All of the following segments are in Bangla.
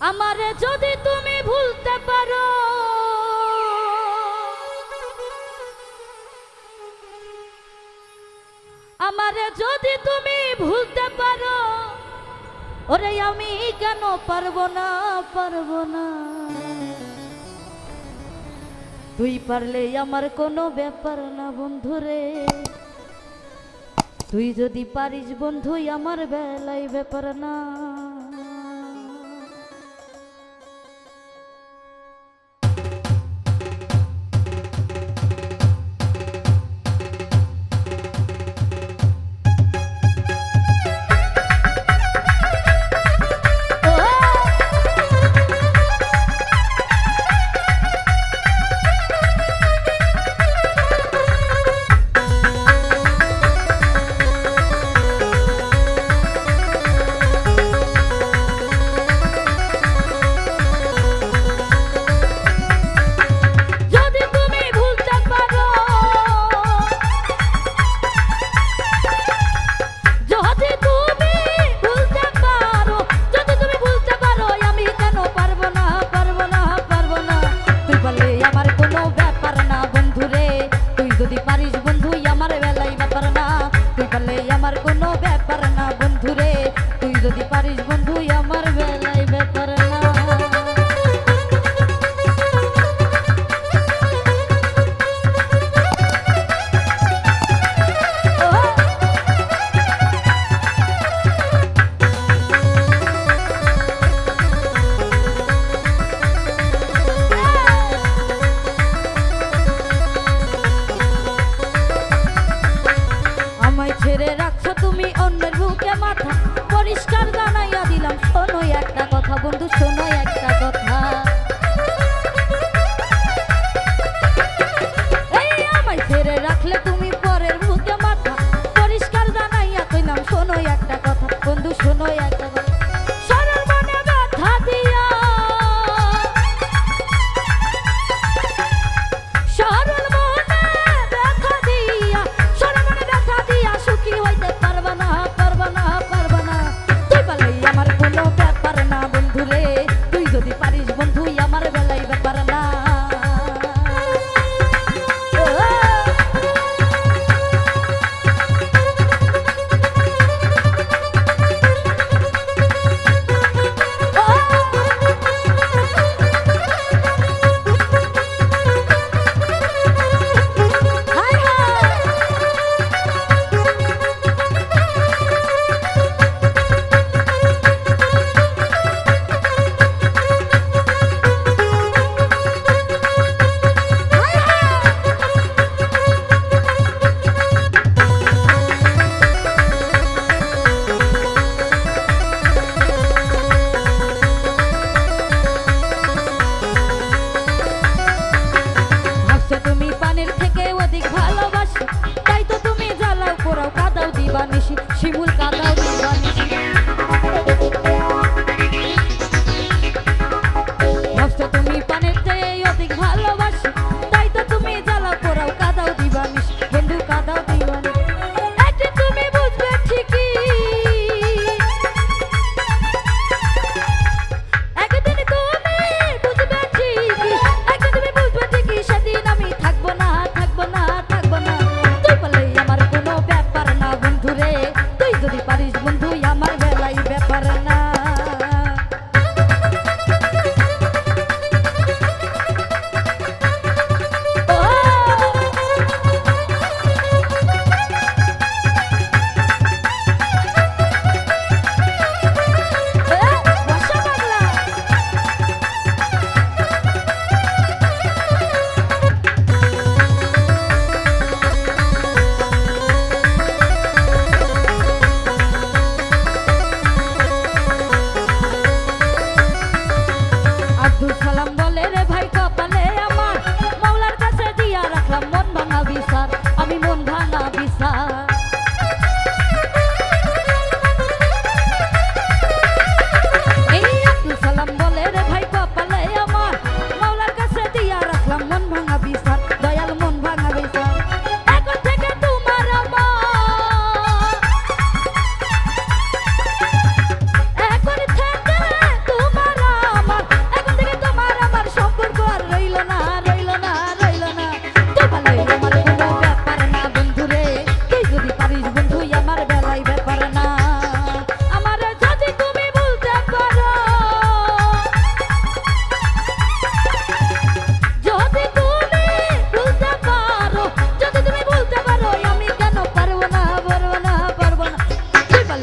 আমারে যদি তুমি ভুলতে পারো, আমারে যদি তুমি ভুলতে পারো, ওরে আমি কেন পারব না পারব না? তুই পারলে আমার কোনো ব্যাপার না বন্ধুরে তুই যদি পারিস বন্ধুই আমার বেলায় ব্যাপার না।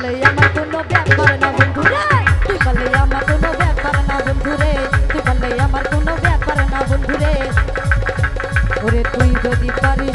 পালে আমার কোনো ব্যাপার না বন্ধু রে। তুই পালে আমার কোনো ব্যাপার না বন্ধু রে। তুই পালে আমার কোনো ব্যাপার না বন্ধু তুই যদি পারিস